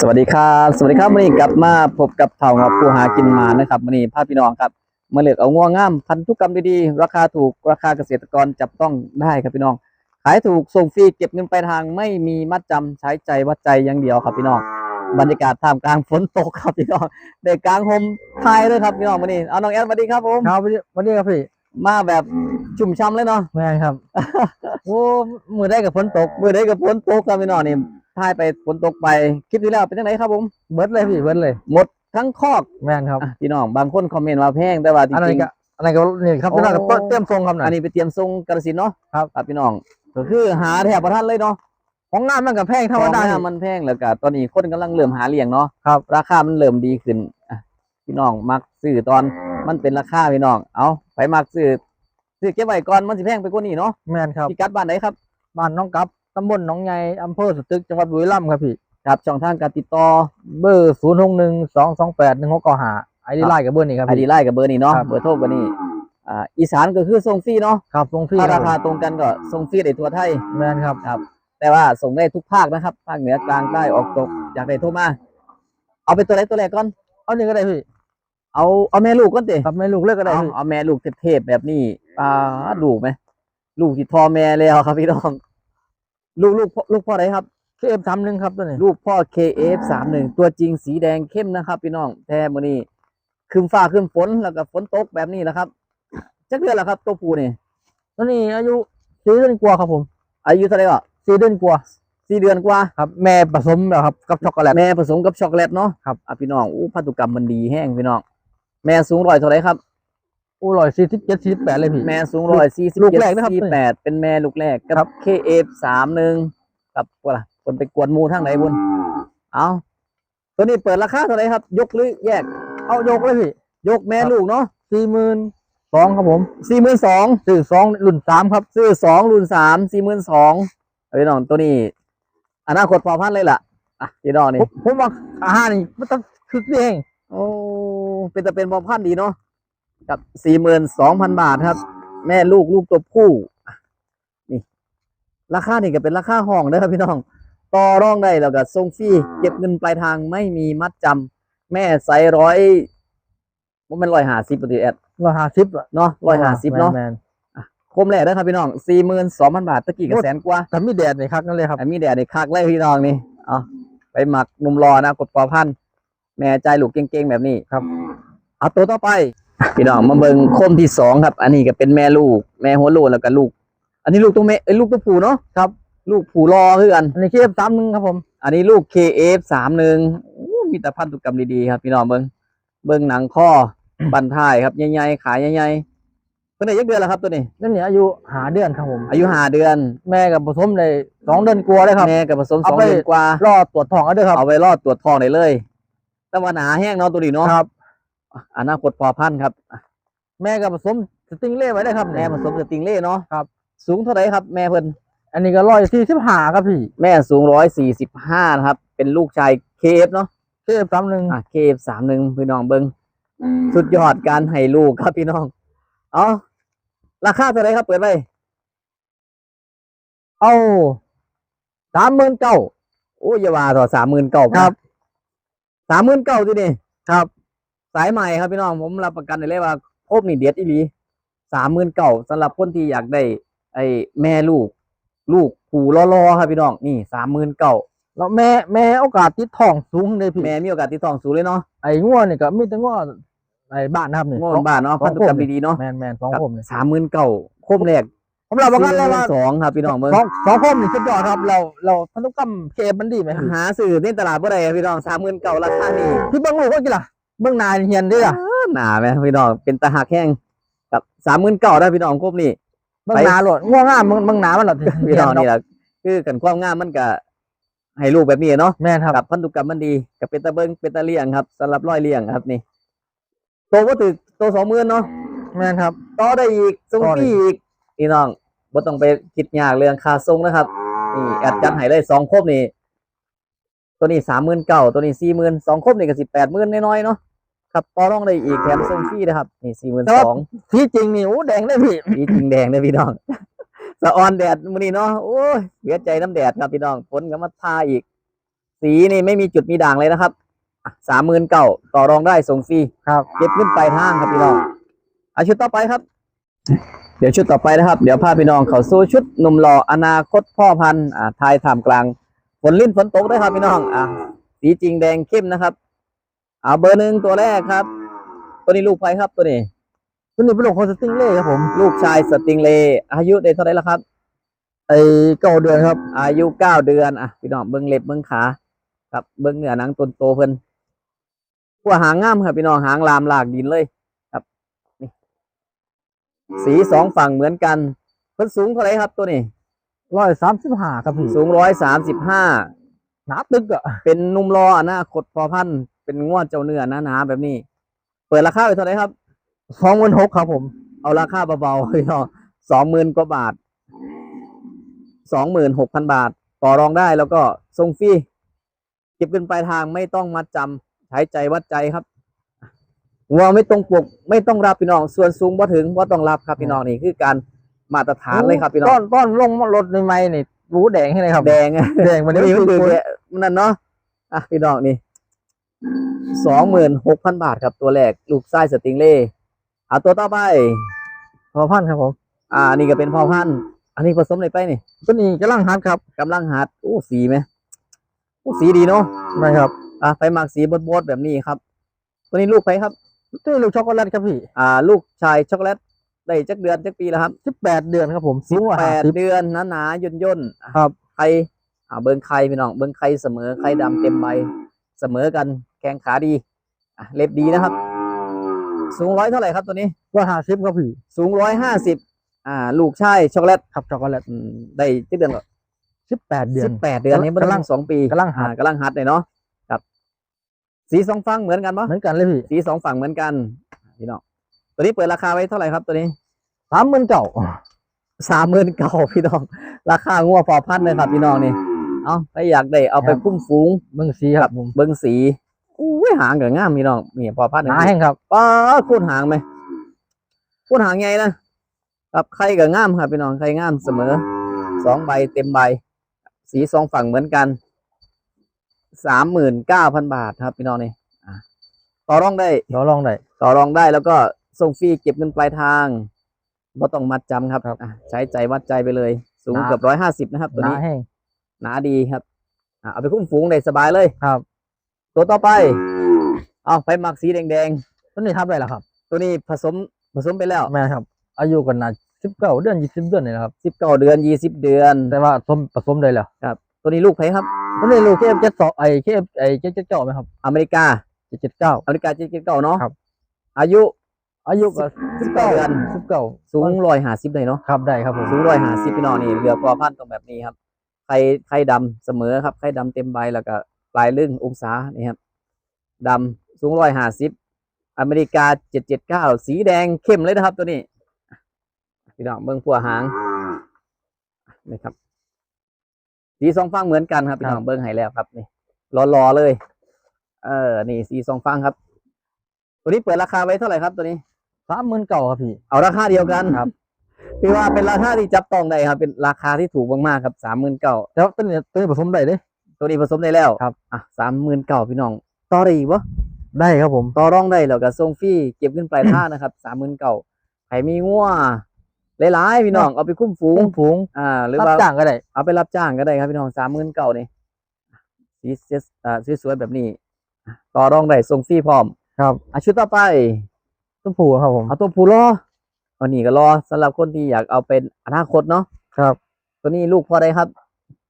สวัสดีครับสวัสดีครับวันนี้กลับมาพบกับเผ่างอบผู้หากินมานะครับวันนี้พาพี่น้องครับมาเลือกเอาง่วงงามพันธุกรรมดีๆราคาถูกราคาเกษตรกรจับต้องได้ครับพี่น้องขายถูกส่งฟรีเก็บเงินปลายทางไม่มีมัดจำใช้ใจวัดใจอย่างเดียวครับพี่น้องบรรยากาศท่ามกลางฝนตกครับพี่น้องเด็กกลางโฮมไทยด้วยครับพี่น้องวันนี้เอาน้องแอดสวัสดีครับผมครับวันนี้วันนี้ครับพี่มาแบบชุ่มช่ำเลยเนาะแม่นครับโอ้มือได้กับฝนตกเมื่อได้กับฝนตกครับพี่น้องนี่ ทายไปฝนตกไปคลิปที่แล้วเป็นยังไงครับผมเบิดเลยพี่เบิดเลย หมดทั้งคอกแม่นครับอะพี่น้องบางคนคอมเมนต์ว่าแพงแต่ว่าจอันนั้รินงก็อันนั้นก็นี่ครับโอ้ที่นั่นก็เตรียมทรงครับๆน่ะอันนี้ไปเตรียมทรงกระสินธุ์เนาะครับครับ พี่น้องก็คือหาแถบประทันเลยเนาะของงานมันกับแพงธรรมดาของหน้มันแพงแล้วก็ตอนนี้คนกำลังเริ่มหาเลี้ยงเนาะครับ ราคามันเริ่มดีขึ้นอะพี่น้องมักซื้อตอนมันเป็นราคาพี่น้องเอาไปมักซื้อซื้อเก็บไว้ก่อนมันสิแพงไปกว่านี้เนาะแม่นครับ พี่กัดบ้านไหนครับบ้านน้องกับ ตำบลหนองใหญ่อำเภอสตึกจังหวัดบุรีรัมย์ครับพี่ครับช่องทางการติดต่อเบอร์ศูนย์หกหนึ่งสองสองแปดหนึ่งหกเก้าห้าไอดีไลน์กับเบอร์นี้ครับไอดีพี่ไลน์กับเบอร์นี้เนาะครับเบอร์โทรเบอร์นี้อ่าอีสานก็คือส่งฟรีเนาะครับทรงฟรีถ้าราคคารับตรงกันก็ส่งฟรีในตัวไทยแม่นครับ แต่ว่าส่งได้ทุกภาคนะครับภาคเหนือกลางใต้ออกตกอยากได้โทรมาเอาเป็นตัวไหนตัวแรกก่อนเอานี่ก็ได้พี่เอาเอาแม่ลูกก่อนสิครับไม่ลูกเลือกก็ได้เอาพี่เอาแม่ลูกเทพๆแบบนี้อ่าลูกไหมลูกที่ทอแม่แล้วครับพี่น้อง ลูกลูกพ่อลูกพ่ออะไหนครับเคเอฟสามหนึ่งครับตัวนี้ลูกพ่อ KF สามหนึ่งตัวจริงสีแดงเข้มนะครับ พี่น้องแท้มือนี้คืมฟ้าคืมฝนแล้วก็ฝนตกแบบนี้แหละครับจักเดือนแล้วครับ ตัวผู้นี่ตัวนี้อายุสี่เดือนกว่าครับผม อายุเท่าไหร่ก็สี่เดือนกว่าสี่เดือนกว่าครับ แม่ผสมแล้วครับกับช็อกโกแลตแม่ผสมกับช็อกโกแลตเนาะครับอะพี่น้องอู้พันธุกรรมมันดีแห้งพี่น้อง แม่สูงร้อยเท่าไหรครับ อู้ร้อยสี่สิบเจ็ดสี่สิบแปดเลยพี่ แม่สูงร้อยสี่สิบลูกแรกนะครับสี่แปดเป็นแม่ลูกแรกครักับเคเอฟสามหนึ่งกับว่าล่ะคนไปกวนหมูทางไหนบุญเอาตัวนี้เปิดราคาเท่าไหรครับ ยกหรือแยก เอายกเลยพี่ ยกแม่ครับลูกเนาะสี่หมื่นสองครับผมสี่หมื่นสองซื้อสองรุ่นสามครับซื้อสองรุ่นสามสี่หมื่นสองพี่น้องตัวนี้อนาคตพอพันเลยล่ะอะพี่น้องนี่ผมผมว่าอาหารนี่มันต้องคึกนี่เองโอ้เป็นแต่เป็นพอพันธุ์ดีเนาะ กับสี่หมื่นสองพันบาทครับ แม่ลูกลูกตัวผู้อะนี่ ราคานี่ก็เป็นราคาห้องนะครับพี่น้อง ต่อรองได้แล้วก็ส่งฟรีเก็บเงินปลายทางไม่มีมัดจำแม่ไซส์ร้อยมันเป็นร้อยห้าสิบปฏิแอดร้อยห้าสิบเนาะร้อยห้าสิบเนาะแมนคมแรกนะครับพี่น้องสี่หมื่นสองพันบาทตะกี้กับแสนกว่าๆแต่มีแดดนี่ครับนั่นเลยครับแต่มีแดดในคักไล่พี่น้องนี่เอาไปหมักหนุ่มรอนะกดปอพันธุ์แม่ใจลูกเก่งๆแบบนี้ครับเอาตัวต่อไป พี่น้องมาเบิ่งโคมที่สองครับ อันนี้ก็เป็นแม่ลูก แม่หัวโลนแล้วก็ลูก อันนี้ลูกตัวแม่เอ้ยลูกตัวผู้เนาะครับ ลูกผู้รอคือกันอันนี้เคฟสามหนึ่งครับผม อันนี้ลูก KF สามหนึ่งมีแต่พันธุกรรมดีๆครับ พี่น้องเบิ่งเบิ่งหนังข้อบันท้ายครับใหญ่ๆขายใหญ่ๆเพิ่นได้ยักเดือนแล้วครับตัวนี้นั่นเนี่ยอายุหาเดือนครับผม อายุห้าเดือน แม่กับผสมในสองเดือนกว่าเลยครับแม่กับผสมสเอาองไปเดือนกว่า รอตรวจท้องเอาด้วยครับเอาไว้รอดตรวจทองได้เลยแต่ว่าหนาแห้งเนาะตัวนี้เนาะครับ อนาคตพอพันธุ์ครับ แม่กับผสมสติงเล่ไว้ได้ครับ แม่ผสมสติงเล่เนาะครับ สูงเท่าไหร่ครับ แม่เพิ่นอันนี้ก็ร้อยสี่สิบห้าครับพี่ แม่สูงร้อยสี่สิบห้านะครับ เป็นลูกชายเคฟเนาะเคฟสามหนึ่งอะเคฟสามหนึ่งพี่น้องเบิงสุดยอดการให้ลูกครับพี่น้อง เอาราคาเท่าไหร่ครับ เปิดไปเอาสามหมื่นเก้าโอ้ยอย่าว่าต่อสามหมื่นเก้าครับสามหมื่นเก้าทีนี่ครับ สายใหม่ครับพี่น้องผมรับประกันได้เลยว่าครบนี่เด็ดอีหลีสามหมื่นเก้าสำหรับคนที่อยากได้ ไอ้แม่ลูก ลูกผู้รอๆครับพี่น้องนี่สามหมื่นเก้าแล้วแม่แม่โอกาสติดท้องสูงเลยพี่แม่มีโอกาสติดต่อสูงเลยเนาะไอ้งัวนี่ก็มีแต่งัวไอ้บ้านนะครับนี่งวดบ้านเนาะสอพันงธุคกรรมมดีๆเนาะแมนแมนสองคมนี่สามหมื่นเก้าคมแรกผมรับประกันเลยว่าสองครับพี่น้องเบิ่งสองสองคมนี่สุดยอดครับ เราเราพันธุกรรมเคฟมันดีไหมพี่หาสื่อในตลาดบ่ได้ครับพี่น้องสามหมื่นเก้าราคานี่พี่เบิ้งลูกว่ากี่ล่ะ เบิ้งนายเฮียนด้วยล่ะหนาไหมพี่น้องเป็นตาหักแห้งกับสามหมื่นเก้าได้พี่น้องครบนี่เบิ้งนาโหลดง่วงง่ามเบิ้งเบิ้งนามันหรอพี่น้องนี่แหละคือกันความงามมันก็ให้ลูกแบบนี้เนาะแม่นครับกับพันธุกรรมมันดีกับเป็นตาเบิ้งเป็นตาเลี้ยงครับสำหรับร้อยเลี้ยงครับนี่โตก็ถึกโตสองหมื่นเนาะแม่นครับต่อได้อีกส่งต่อฟได้รีอีกพี่น้องบ่ต้องไปคิดยากเรื่องค่าส่งนะครับนี่แอดจัดให้เลยสองครบนี่ ตัวนี้สามหมื่นเก้าตัวนี้สี่หมื่นสองครบนี่ก็สิบแปดหมื่นน้อยๆเนาะครับต่อรองได้อีกแถมส่งฟรีนะครับนี่สี่หมื่นสองที่จริงนี่โอ้แดงได้พี่สีจริงแดงเลยพี่น้องสะออนแดดมื้อนี้เนาะโอ้ยเสียใจน้ำแดดครับพี่น้องฝนก็มาทาอีก สีนี่ไม่มีจุดมีด่างเลยนะครับสามหมื่นเก้าต่อรองได้ส่งฟรีครับเก็บเงินปลายทางครับพี่น้องอาชุดต่อไปครับ เดี๋ยวชุดต่อไปนะครับ เดี๋ยวพาพี่น้องเข้าสู่ชุดหนุ่มหล่ออนาคตพ่อพันธุ์อ่าทายท่ามกลาง ฝนลิ้นฝนตกด้วยครับพี่น้อง อ่าสีจริงแดงเข้มนะครับเอาเบอร์หนึ่งตัวแรกครับ ตัวนี้ลูกใครครับตัวนี้ ตัวนี้เป็นลูกของสติงเล่ครับผม ลูกชายสติงเลย์อายุได้เท่าไหร่แล้วครับไอ้เก้าเดือนครับ อายุเก้าเดือน อะพี่น้องเบิ้งเล็บเบิ้งขา ครับ เบิ้งเนื้อหนังต้นโตเพิ่นหัวหางงามครับพี่น้องหางลามลากดินเลยครับนี่สีสองฝั่งเหมือนกัน เพิ่นสูงเท่าไหร่ครับตัวนี้ ร้อยสามสิบห้าครับพี่สูงร้อยสามสิบห้าหนาตึกอะเป็นหนุ่มรออนาคตพอพันธุ์เป็นงวดเจ้าเนื้อหนาๆแบบนี้ เปิดราคาไปเท่าไหร่ครับสองพันหกครับผม เอาราคาเบาๆพี่น้องสองหมื่นกว่าบาทสองหมื่นหกพันบาท ต่อรองได้แล้วก็ส่งฟรีเก็บเงินปลายทางไม่ต้องมัดจำใช้ใจวัดใจครับวัวไม่ต้องปลุกไม่ต้องรับพี่น้อง ส่วนสูงว่าถึงว่าต้องรับครับพี่น้องนี่คือการ มาตรฐานเลยครับพี่น้ต้องนต้นลงรถใหม่ๆนี่รูแดงให้เลยครับ แดงอะแดงวันวันนี้นี้มัมันนคืคืออนั่นเนาะอะพี่น้องนี่สองหมื่นหกพันบาทครับตัวแรกลูกไส้สติงเล่เอาตัวต่อไปพอพันธุ์ครับผม อ่า นี่ก็เป็นพ่อพันธุ์อันนี้ผสมอะไรไปนี่ตัวนี้กำลังฮัดครับกำลังหัดโอ้สีไหมโอ้สีดีเนาะไม่ครับอะไปหมักสีบดๆแบบนี้ครับ ตัวนี้ลูกใครครับตัวนี้ลูกช็อกโกแลตครับพี่ อ่า ลูกชายช็อกโกแลต ได้จักเดือนจักปีแล้วครับสิบแปดเดือนครับผมสิบแปดสิบเดือนหนาหนาย่นย่นๆอะครับไข่อ่าเบิ้งไข่พี่น้องเบิ้งไข่เสมอไข่ดำเต็มใบเสมอกันแข้งขาดีอะเล็บดีนะครับ สูงร้อยเท่าไหร่ครับตัวนี้ร้อยห้าสิบครับพี่สูงร้อยห้าสิบอ่า ลูกชายช็อกโกแลตครับช็อกโกแลตอืมได้จักเดือนก่อนสิบแปดเดือนสิบแปดเดือนนี้มันกำลักำลังงสองปีกำลังหัดอ่ากำลังหัดเลยเนาะครับ สีสองฝั่งเหมือนกันปะเหมือนกันเลยพี่สีสองฝั่งเหมือนกันพี่น้อง ตัวนี้เปิดราคาไว้เท่าไหร่ครับตัวนี้สามหมื่นเก่าสามหมื่นเก้าพี่น้อง ราคางัวพอพันเลยครับพี่น้องนี่ เอาไปอยากได้เอาไปคุ้มฟูงเบิ้งสีครับผมเบิ้งสีอุ้ยหางกับงามพี่น้องนี่พอพันหนาแห้งครับป้าดคูณหางไหมคูณหางไงนะครับใครกับงามครับพี่น้องใครงามเสมอสองใบเต็มใบ สีสองฝั่งเหมือนกันสามหมื่นเก้าพันบาทครับพี่น้องนี่อะต่อรองได้เดี๋ยวลองได้ ต่อรองได้แล้วก็ ส่งฟรีเก็บเงินปลายทางไม่ต้องมัดจำครับครับอะใช้ใจวัดใจไปเลย สูงหนา เกือบร้อยห้าสิบนะครับ ตัวหนานี้แห้งหนาดีครับอะเอาไปคุ้มฝูงได้สบายเลย ครับตัวต่อไป เอาไปหมักสีแดงตัวนี้ทับได้แล้วครับๆ ตัวนี้ผสมผสมไปแล้วแม่ครับ อายุกันนะสิบเก้าเดือนยี่สิบเดือนนี่แหละครับ สิบเก้าเดือนยี่สิบเดือน แต่ว่าผสมผสมได้แล้วตัวนี้ลูกใครครับตัวนี้ลูกเคฟเจ็ดสองไอเคฟไอเจ็ดเจ็ดเก้าไหมครับอเมริกา เจ็ดเจ็ดเก้า อเมริกาเจ็ดเจ็ดเก้าเนาะครับ อายุ อายุก็สิสิบบเก้าเก้าเดือนสิบเก้าสูงร้อยห้าสิบเลยเนาะครับได้ครับผมสูงร้อยห้าสิบพี่น้องนี่เรือพอพันธุ์ตรงแบบนี้ครับไข่ไข่ดำเสมอครับไข่ดำเต็มใบแล้วก็ปลายลึงองศานี่ครับดำสูงร้อยห้าสิบอเมริกาเจ็ดเจ็ดเก้าสีแดงเข้มเลยนะครับตัวนี้พี่น้องเบิ้งพัวหางนี่ครับสีสองฝั่งเหมือนกันครับพี่น้องเบิ้งให้แล้วครับนี่รอๆเลย เออ นี่สีสองฝั่งครับ ตัวนี้เปิดราคาไว้เท่าไหร่ครับตัวนี้ สามหมื่นเก้าครับพี่ เอาราคาเดียวกันครับคือว่าเป็นราคาที่จับต้องได้ครับ เป็นราคาที่ถูกมากๆครับสามหมื่นเก้าแล้วตัวนี้ตัวนี้ผสมได้เลยตัวนี้ผสมได้แล้วครับอะสามหมื่นเก้าพี่น้องต่อได้อีกวะได้ครับผมต่อรองได้แล้วก็ส่งฟรีเก็บเงินปลายทางนะครับสามหมื่นเก้าใครมีงัวหลายๆพี่น้องเอาไปคุ้มฝูงฝูงฝูงอ่า หรือรับว่าจ้างก็ได้เอาไปรับจ้างก็ได้ครับพี่น้องสามหมื่นเก้านี่สีเสียอ่าสวยๆแบบนี้อะต่อรองได้ส่งฟรีพร้อม ครับอะชุดต่อไป ต้นผูครับผมเอาตัวผู้รออันนี้ก็รอสำหรับคนที่อยากเอาเป็นอนาคตเนาะครับ ตัวนี้ลูกพอได้ครับ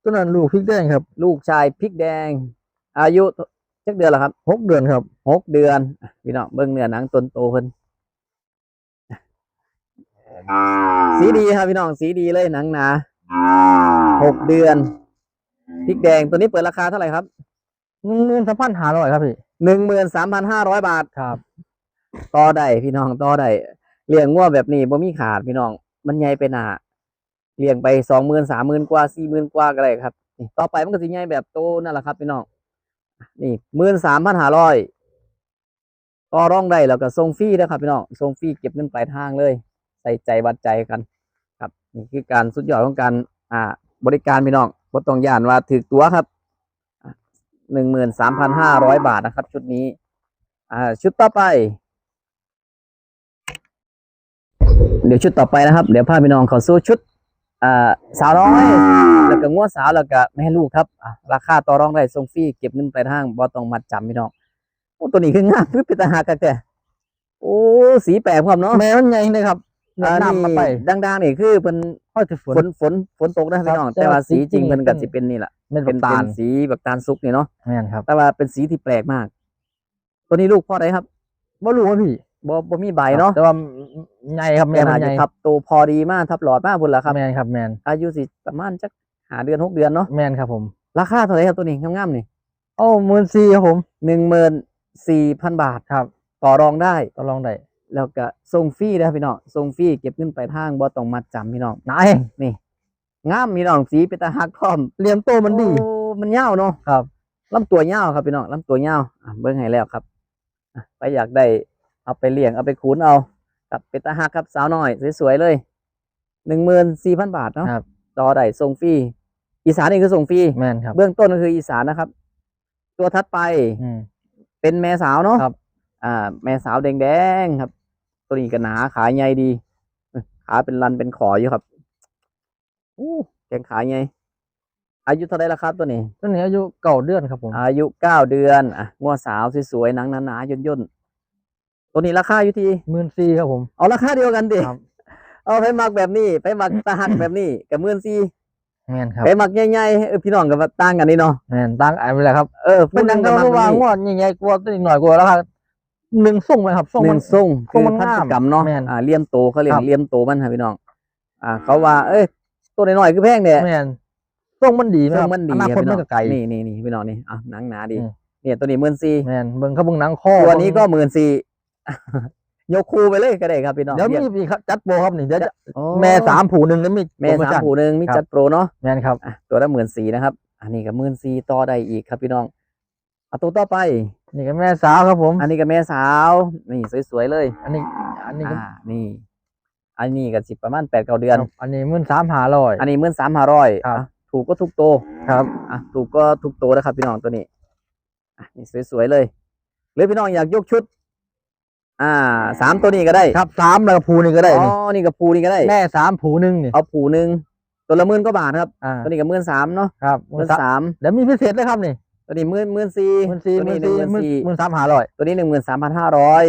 ตัวนั้นลูกพริกแดงครับ ลูกชายพริกแดง อายุจักเดือนละครับหกเดือนครับหกเดือนอะพี่น้องเบิ่งเนื้อหนังตนโตเพิ่นสีดีครับพี่น้องสีดีเลยหนังหนาหกเดือนพริกแดงตัวนี้เปิดราคาเท่าไหร่ครับหนึ่งหมื่นสามพันห้าร้อยครับพี่หนึ่งหมื่นสามพันห้าร้อยบาทครับ ต่อได้พี่น้องต่อได้เลี้ยงงัวแบบนี้บ่มีขาดพี่น้อง มันใหญ่ไปหนาเลี้ยงไปสองหมื่นสามหมื่นกว่าสี่หมื่นกว่าก็ได้ครับนี่ต่อไปมันก็สิใหญ่แบบโตนั่นแหละครับพี่น้องนี่หมื่นสามพันห้าร้อยต่อรองได้แล้วก็ส่งฟรีนะครับพี่น้องส่งฟรีเก็บเงินปลายทางเลย ใส่ใจวัดใจกัน ครับนี่คือการสุดยอดของการอ่า บริการพี่น้องบ่ต้องย่านว่าถือตัวครับหนึ่งหมื่นสามพันห้าร้อยบาทนะครับ ชุดนี้ อ่า ชุดต่อไป เดี๋ยวชุดต่อไปนะครับ เดี๋ยวพาพี่น้องเขาสู้ชุดอ่าสาวน้อย แล้วก็งวดสาวแล้วก็แม่ลูกครับอะราคาต่อรองได้ส่งฟรีเก็บเงินปลายทางบ่ต้องมัดจำพี่น้องโอ้ตัวนี้คืองามคือเป็นตาหักกันแต่โอ้สีแปลกความเนาะแม่มันใหญ่เลยครับอ่าน้ำมาไปนี่ดังๆนี่คือเป็นค่อยจะฝนฝนฝนฝนตกนะครับพี่น้องครับแต่ว่าแต่ว่าสีจริงสีจริงมันก็สิเป็นนี่แหละเม็ดเป็นน้ำตาเป็ลนสีแบบตาลซุกนี่เนาะแม่นครับ แต่ว่าเป็นสีที่แปลกมาก ตัวนี้ลูกพ่อใดครับบ่รู้ว่าพี่ บ่บ่มีใบเนาะแต่ว่าใหญ่ครับแม่แม่มัน่านใหจะญ่ทับโตพอดีมากทับหลอดมากพุ่นละครับแม่นครับแม่นอายุสิประมาณจักหาเดือนหกเดือนเนาะแม่นครับผม ราคาเท่าไหร่ครับตัวนี้งามๆนี่โอ้หมื่นสี่ครับผมหนึ่งหมื่นสี่พันบาทครับ ต่อรองได้ก็ลองได้แล้วก็ส่งฟรีนะครับพี่น้องส่งฟรีเก็บเงินปลายทางบ่ต้องมัดจำพี่น้องนายนี่งามพี่น้องสีเป็นตาหักพร้อมเหลี่ยมโตมันดีโอ้มันยาวเนาะครับลำตัวยาวครับพี่น้องลำตัวยาวอะเบิ้งให้แล้วครับอะไปอยากได้ เอาไปเลี้ยงเอาไปคูนเอาครับเป็นตาหักครับสาวน้อย สวยๆเลยหนึ่งหมื่นสี่พันบาทเนาะครับต่อได้ส่งฟรีอีสานนี่คือส่งฟรีแม่นครับเบื้องต้นก็คืออีสานนะครับ ตัวทัดไปอืมเป็นแม่สาวเนาะครับ อ่า แม่สาวแดงๆครับ ตัวนี้ก็หนาขาใหญ่ดีเอ้ยขาเป็นรันเป็นขออยู่ครับอู้แขงขาใหญ่อายุเท่าไหรแล้วครับตัวนี้ ตัวนี้อายุเก่าเดือนครับผม อายุเก้าเดือน อะงัวสาวสวยๆหนังหนาๆย่นๆ ตัวนี้ราคาอยู่ที่หมื่นสี่ครับผม เอาราคาเดียวกันดิครับ เอาไปหมักแบบนี้ ไปหมักตาหักแบบนี้กับมื่นซีแม่นครับไปหมักใหญ่ๆเออพี่น้องกับต่างกันนี่เนาะแม่นตั้งไอ้ไปเลยครับเออเป็นดังกัเขาบว่านี้งวดใหญ่ๆกลัวตัวนี้หน่อยกลัวแล้วครับหนึ่งส่งไหมครับส่งหมันึ่นงทรงทรงมันพันธุงามกรรมเนาะแม่นอ่าเลี่ยมโตเขาเรียกครับเลี่ยมโตมันครับพี่น้อง อ่า เขาว่า เอ้ยตัวน้อยๆคือแพงเนี่ยแม่นส่งมันดีไหมทรครังบมันดีอนาคครับตพี่มัน้นองก็ไกลนี่นี่นี่พี่น้องนี่อะหนังหนาดีอืมเนี่ยตัวนี้หมื่นซีแม่นเบิ่งเขาเบิ่งหนังข้อตัวนี้ก็หมื่นซี ยกคูไปเลยก็ได้ครับพี่น้องเดี๋ยวรีมีกอีกครับจัดโปรครับนี่เดี๋ยวจะโอ้แม่สามผูหนึ่งแล้วมีแม่โปรโสามผูหนึ่งมีครับจัดโปรเนาะแม่นครับอะตัวละหมื่นสี่นะครับ อันนี้ก็หมื่นสี่ต่อได้อีกครับพี่น้องเอาตัวต่อไป นี่ก็แม่สาวครับผม อันนี้ก็แม่สาว นี่สวยๆเลย อันนี้ อันนี้ก็อ่านี่ อันนี้ก็สิประมาณแปดเก้าเดือนครับอันนี้มื่นสามหาร้อยอันนี้หมื่นสามห้าร้อยครับถูกก็ทุกโตวครับอะถูกก็ทุกโตวนะครับพี่น้องตัวนี้อะนี่สวยๆเลย หรือพี่น้องอยากยกชุด อ่าสามตัวนี้ก็ได้ครับสามแล้วก็ผูนี่ก็ได้อ๋อนี่นี่กับภูนี่ก็ได้ แม่สามผูหนึ่งนี่เอาผูหนึ่งตัวละหมื่นก็บาทครับ อ่าตัวนี้กับหมื่นสามเนาะครับหมื่นสามเดี๋ยวมีพิเศษเลยครับนี่ตัวนี้หมื่นหมื่นสี่หมื่นสี่ตัวหมื่นี้นหนึ่สี่งหมื่นสี่หมื่นสามหาร้อยตัวนี้หนึ่งหมื่นสามพันห้าร้อย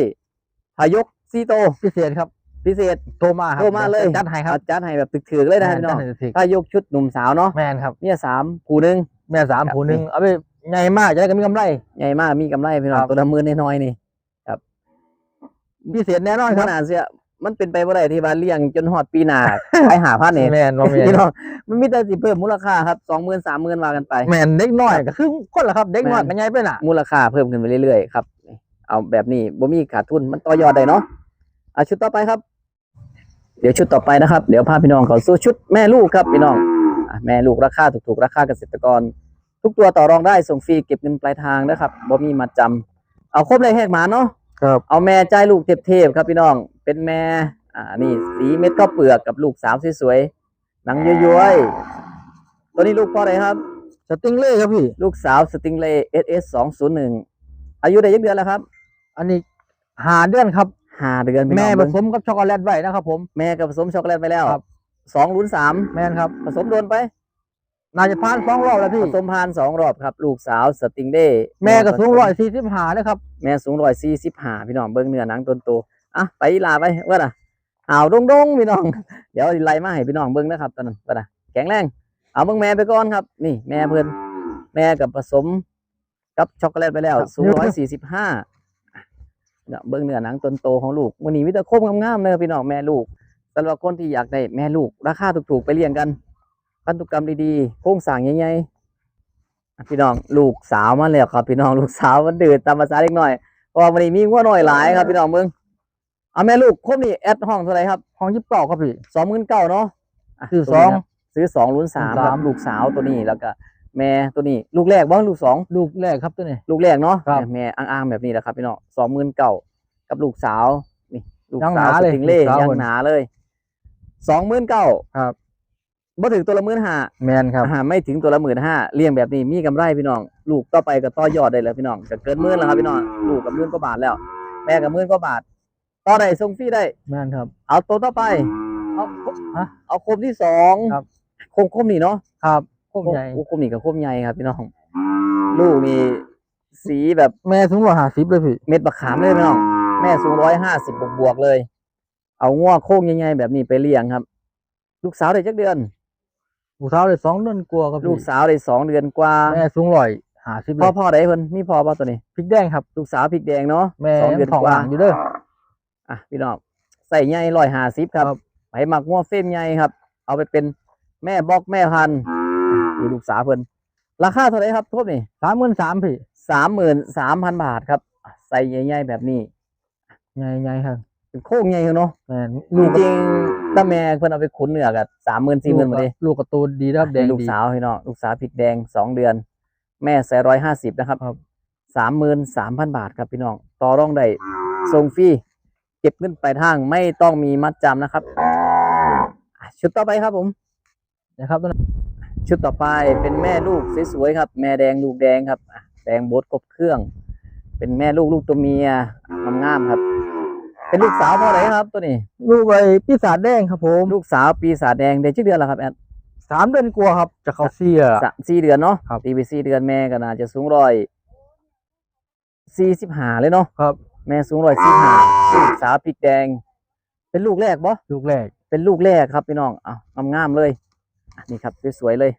พายกซีโตวพิเศษครับพิเศษ โทรมาครับโทรมาเลยจัดให้ครับเอาจัดให้แบบถึกๆเลยนะพี่น้องจัดให้ถึกถ้ายกชุดหนุ่มสาวเนาะแม่นครับ เนี่ยสามผูหนึ่ง แม่สามครับ ผูหนึ่งนี่เอาไปใหญ่มากจะได้ก็มีกำไร ใหญ่มากมีกำไรพี่น้องครับ ตัวละหมื่นน้อยๆนี่ พิเศษแน่นอนขครับนาดเสียมันเป็นไปบ่ได้ที่ว่าเลี้ยงจนฮอดปีหน้า ขายหาพันเนี่ยแม่นว่าแม่นพี่น้องมันมีแต่สิเพิ่มมูลค่าครับสองหมื่นสามหมื่นว่ากันไป แม่นเด็กน้อยก็คือคนละครับเด็กน้อยแม่น ก็ใหญ่ไปน่ะ มูลค่าเพิ่มขึ้นไปเรื่อยๆครับ เอาแบบนี้บ่มีขาดทุนมันต่อยอดได้เนาะอะชุดต่อไปครับ เดี๋ยวชุดต่อไปนะครับ เดี๋ยวพาพี่น้องเขาสู่ชุดแม่ลูกครับพี่น้องอะแม่ลูกราคาถูกๆราคาเกษตรกร ทุกตัวต่อรองได้ส่งฟรีเก็บเงินปลายทางนะครับบ่มีมาจำเอาครบเลยแหกหมาเนาะ ครับเอาแม่ใจายลูกเทพๆครับพี่น้อง เป็นแม่ อ่า นี่สีเม็ดข้าวเปลือกกับลูกสาวสวยๆ หนังย้อยๆ ตัวนี้ลูกพ่ออะไรครับ สติงเล่ครับพี่ ลูกสาวสติงเลย์ SS สองศูนย์หนึ่งอายุได้ยักเดือนแล้วครับ อันนี้หาเดือนครับห้าเดือนพี่แม่น้องผเบิ่งสมกับช็อกโกแลตไว้นะครับผม แม่กับผสมช็อกโกแลตไปแล้วครับ สองลุ้นสามแม่นครับ ผสมโดนไป น่าจะผ่านสองรอบแล้วพี่ผสมพานสองรอบครับ ลูกสาวสติงเดย์แม่ก็สูงร้อยสี่สิบหาเลยครับ แม่สูงร้อยสี่สิบห้าพี่น้องเบิ้งเนื้อหนังต้นโตอะไปอีลาไปว่าน่ะหาวดงดงๆพี่น้อง เดี๋ยวไล่มาให้พี่น้องเบิ้งนะครับตอนนั้นว่าน่ะแข็งแรง เอาเบิ้งแม่ไปก่อนครับ นี่แม่เพิ่นแม่กับผสมกับช็อกโกแลตไปแล้วครับสูงร้อยสี่สิบห้าเนี่ยเบิ้งเนื้อหนังต้นโตของลูกมื้อนี้มีแต่โคมงามๆเลยครับพี่น้องแม่ลูกสำหรับคนที่อยากได้แม่ลูกราคาถูกๆไปเลี้ยงกัน พันธุกรรมดีๆโครงสร้างใหญ่ๆอะพี่น้องลูกสาวมาแล้วครับ พี่น้องลูกสาวมันดื้อตามภาษาเล็กน้อยเพราะว่าวันนี้มีงัวหน่อยหลายครับ พี่น้องเมืองเอาแม่ลูกครบนี่แอดห้องเท่าไหรครับห้องยิบเก้าครับพี่สองหมื่นเก้าเนาะะซื้อตัวนี้สองครับซื้อสองลุ้นสามลุ้นคสารัมบลูกสาวตัวนี้แล้วก็แม่ตัวนี้ ลูกแรกบ้างลูกสองลูกแรกครับตัวนี้ ลูกแรกเนาะครับแม่อ้างๆแบบนี้แหละครับ พี่น้องสองหมื่นเก้ากับลูกสาวนี่ลูกยังหสานาวสเลยติงเล่ลูกสาวยังเพิ่นหนาเลยสองหมื่นเก้าครับ บ่ถึงตัวละหมื่นห้าแมนครับ อ่าไม่ถึงตัวละหมื่นห้าเลี้ยงแบบนี้มีกำไรพี่น้อง ลูกต่อไปก็ต่อยอดได้แล้วพี่น้องจะเกินหมื่นแล้วครับพี่น้องลูกกับหมื่นกว่าบาทแล้ว แม่กับหมื่นกว่าบาทต่อได้ส่งฟรีได้ แมนครับ เอาตัวต่อไป เอาฮะเอาโคมที่สองครับ โคมโคมนี่เนาะครับโคมใหญ่โอ้โคมนี่กับโคมใหญ่ครับพี่น้อง ลูกนี่สีแบบแม่สูงกว่าหาสิบเลยพี่เม็ดบักขามเลยพี่น้อง แม่สูงร้อยห้าสิบบวกๆเลย เอาง้อโค้งใหญ่ๆแบบนี้ไปเลี้ยงครับ ลูกสาวได้จักเดือน ลูกสาวเลยสองเดือนกลัวาครับพี่ลูกสาวได้สองเดือนกว่าแม่สูงร้อยหาสิบเลพ่อยพ่อได้เพิ่นมีพ่อป่ะตัวนี้พริกแดงครับลูกสาวพริกแดงเนาะแม่สองเดือนท้องกว่าว่างอยู่เด้ออะพี่น้องใส่ใหญ่ร้อยห้าสิบครับครับไปหมักง้อเฟ้มใหญ่ครับ เอาไปเป็นแม่บอกแม่พันธุ์นี่ลูกสาวเพิ่นราคาเท่าไหร่ครับทบนี่สามหมื่นสามพี่สามหมื่นสามพันบาทครับ ใส่ใหญ่ๆแบบนี้ใหญ่ใหญ่ครับเป็นโค้งใหญ่เนาะแม่นจริง ๆตาแม่เพิ่นเอาไปขุนเนื้อกับสามหมื่นสี่หมื่นมาดิลูกการะตูนดีนะครับแดงลูกดีสาวพี่น้องลูกสาวพริกแดงสองเดือน แม่ใส่ร้อยห้าสิบนะครับครับสามหมื่นสามพันบาทครับพี่น้องต่อรองได้ส่งฟรีเก็บเงินปลายทางไม่ต้องมีมัดจำนะครับอะชุดต่อไปครับผมนะครับตัวนั้นชุดต่อไปเป็นแม่ลูกสวยๆครับ แม่แดงลูกแดงครับอะแดงโบดครบเครื่อง เป็นแม่ลูกลูกตัวเมียงามๆครับ เป็นลูกสาวพ่อไหนครับตัวนี้ลูกไอ้ปีศาจแดงครับผมลูกสาวปีศาจแดงเดือนชื่อเดือนแล้วครับแอดสามเดือนกลัวาครับ จะเข้าเสียสามสี่เดือนเนาะครับตีไปสี่เดือนแม่ก็น่าจะสูงร้อยสี่สิบห้าเลยเนาะครับ แม่สูงร้อยสี่ห้าลูกสาวพริกแดง เป็นลูกแรกบ่ลูกแรก เป็นลูกแรกครับพี่น้องอ้าวงามๆเลยอะนี่ครับสวยๆเลย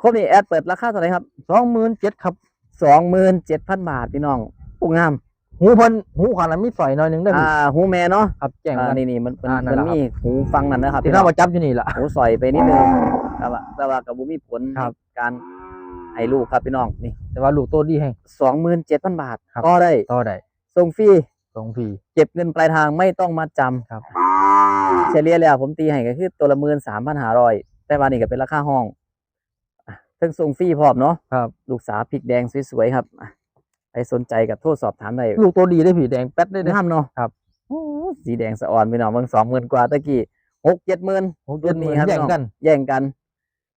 ครบนี่แอดเปิดราคาเท่าไหร่ครับสองหมื่นเจ็ดครับสองหมื่นเจ็ดพันบาทพี่น้องปูงาม หูเพันหูขวานะมีสอยหน่อยหนึงได้ออ่าพี่หูแม่เนาะครับแจ้งอ่ากันนี่นี่มันมันอ่านั่มันนแหละครับ มีหูฟังนั่นนะครับที่พี่น้น่าองมาจับอยู่นี่ล่ะ หูสอยไปนิดนึงแต่ว่าแต่ว่ากับบุมีผลครับ การให้ลูกครับพี่น้องนี่แต่ว่าลูกโตดีแห้ง สองหมื่นเจ็ดพันบาทครับ ก็ได้ต่อได้ส่งฟรีสองฟรีเก็บเงินปลายทางไม่ต้องมาจำ ครับ เฉลี่ยแล้วผมตีให้ก็คือตัวละหมื่นสามพันห้าร้อยแต่ว่านี่ก็เป็นราคาห้องอะทั้งส่งฟรีพร้อมเนาะครับ ลูกสาวพริกแดงสวยๆครับอะ ใครสนใจกับโทรสอบถามได้ลูกโตดีได้อพี่แดงแป๊ดได้เด้อห้ามเนาะครับโอ้สีแดงสะอ่อนพี่น้องเบิ่งสองหมื่นกว่าตะกี้หกเจ็ดหมื่นโอ้เจ็ดหมื่นรุ่นนี้ครับแย่งกัน แย่งกัน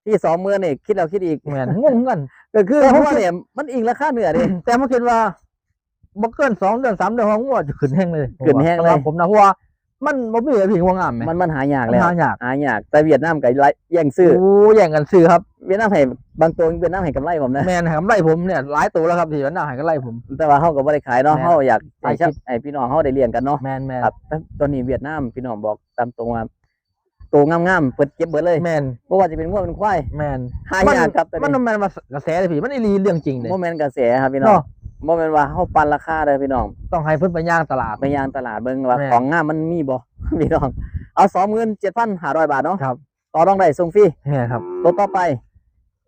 ที่สองหมื่นนี่คิดแล้วคิดอีกแม่นงงกันก็คือแต่เพผมราะว่าคิดเนี่ยมันอิงราคาเหนือดิแต่เมื่อคิดว่าบ่เกินสองเดือนสามเดือนของงวดจะขึ้นแห้งเลยขึ้นแห้งเลยสำรับผมนะเพราะว่า มันบ่มีอะไรผิงว่างามไหมมันมันหายากมันแล้วหายากหายากแต่เวียดนามกับแย่งซื้อโอ้แย่งกันซื้อครับเวียดนามให้บางตัวเวียดนามให้กำไรผมนะแม่นครับไล่ผมเนี่ยหลายตัวแล้วครับที่วันหน้าให้ก็ไล่ผม แต่ว่าเขาก็บ่ได้ขายเนาะแม่นเขาอยากให้ขายชับคิดให้พี่น้องเขาได้เลี้ยงกันเนาะแมนแมนครับแต่ตอนนี้เวียดนามพี่น้องบอกตามตรงว่าตัวงามๆเปิดเก็บเบิดเลยแมนบ่ว่าจะเป็นงัวเป็นควายแมนหายากครับตอนมันนี้มันมากระแสเลยพี่มันอีหลีเรื่องจริงเลยโมเมนต์กระแสครับพี่น้อง เนาะโมเมนต์ว่าเขาปันราคาเด้อพี่น้องต้องให้เพิ่นไปย่างตลาด ไปยางตลาดเบิ่งว่าแม่นของงามมันมีบ่ พี่น้อง เอา27,500บาทเนาะครับต่อรองได้ส่งฟรีแม่นครับตัวต่อไป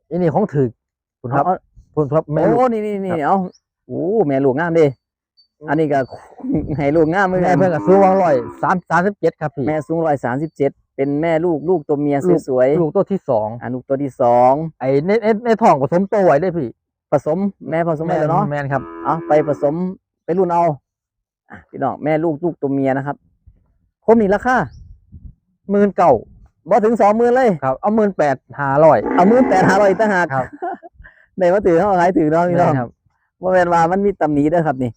อันนี้ของถือคุณครับเอาคุณครับแม่โอ้ลูกนี่นี่นี่เอาโอ้แม่ลูกงามเดิอันนี้ก็ ให้ลูกงามเหมือนแม่กัน เพิ่นก็ซื้อวางร้อยสามสามสิบเจ็ดครับพี่ แม่สูง137เป็นแม่ลูกลูกตัวเมียลูก สวยลูกตัวที่สองๆอันลูกตัวที่สองไอ้ในในในท้องผสมโตไว้ได้พี่ ผสมแม่ผสมไปแล้วเนาะแมนครับเอาไปผสมไปรุ่นเอาอะพี่น้องแม่ลูกลูกตัวเมียนะครับคมนี่ราคาหมื่นเก่าบ่ถึง20,000เลยครับเอาหมื่นแปดห้าร้อยเอามือแปดหาร้อยต่างหากครับในมาถือเขาขายถือเนาะพี่น้องครับว่าเป็นว่ามันมีตำหนิเด้อครับนี่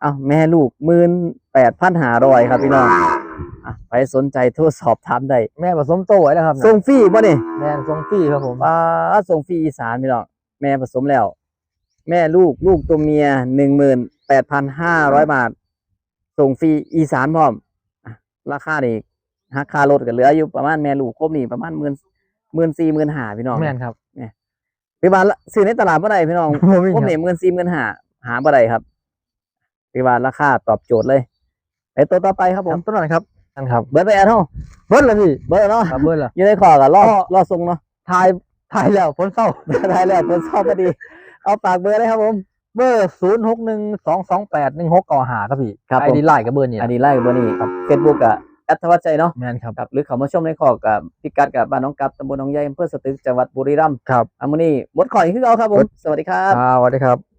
เอาแม่ลูกหมื่นแปดพันหาร้อยครับพี่น้องอะไปสนใจโทรสอบถามได้แม่ผสมโตไว้แล้วครับส่งฟรีป่ะนี่แม่นส่งฟรีครับผมป้าส่งฟรีอีสานพี่น้องแม่ผสมแล้ว แม่ลูกลูกตัวเมียหนึ่งหมื่นแปดพันห้าร้อยบาท ส่งฟรีอีสานพร้อมอะราคานี่หักค่ารถก็เหลืออยู่ประมาณแม่ลูกครบนี่ประมาณหมื่นหมื่นสี่หมื่นห้าพี่น้องแม่นครับพี่บานละซื้อในตลาดเมื่อไรพี่น้องบ่มีผมคเนี่รับยเงินซีเงินหาหาเมื่อไรครับพี่บานราคาตอบโจทย์เลยไปตัวต่อไปครับผผมมต้นนั้นครับนั่นครับเบิร์ดไปแอดเนาะเบิ้ลเลยพี่เบิร์ดเนาะครับเบิ้ลละอยู่ในคอกับรออ๋อรอทรงเนาะถ่ายถ่ายแล้วฝนเศร้าได้แล้วเพิ่นชอบพอดี เอาปากเบอร์เลยครับผม เบอร์ศูนย์หกหนึ่งสองสองแปดหนึ่งหกก่อหาครับพี่ครับผมไอดีไลน์กับเบอร์นี่อันนี้ไล่เบอร์นี้ครับเฟซบุ๊กอะแอดทวัชใจเนาะแมนครับครับ หรือเขามาชมในคอกับพิกัดกับบ้านน้องกับตำบลหนองใยอำเภอสตึกจังหวัดบุรีรัมย์ครับอามุนี่หมดข่อยคือเอาครับผม สวัสดีครับอ่าสวัสดีครับ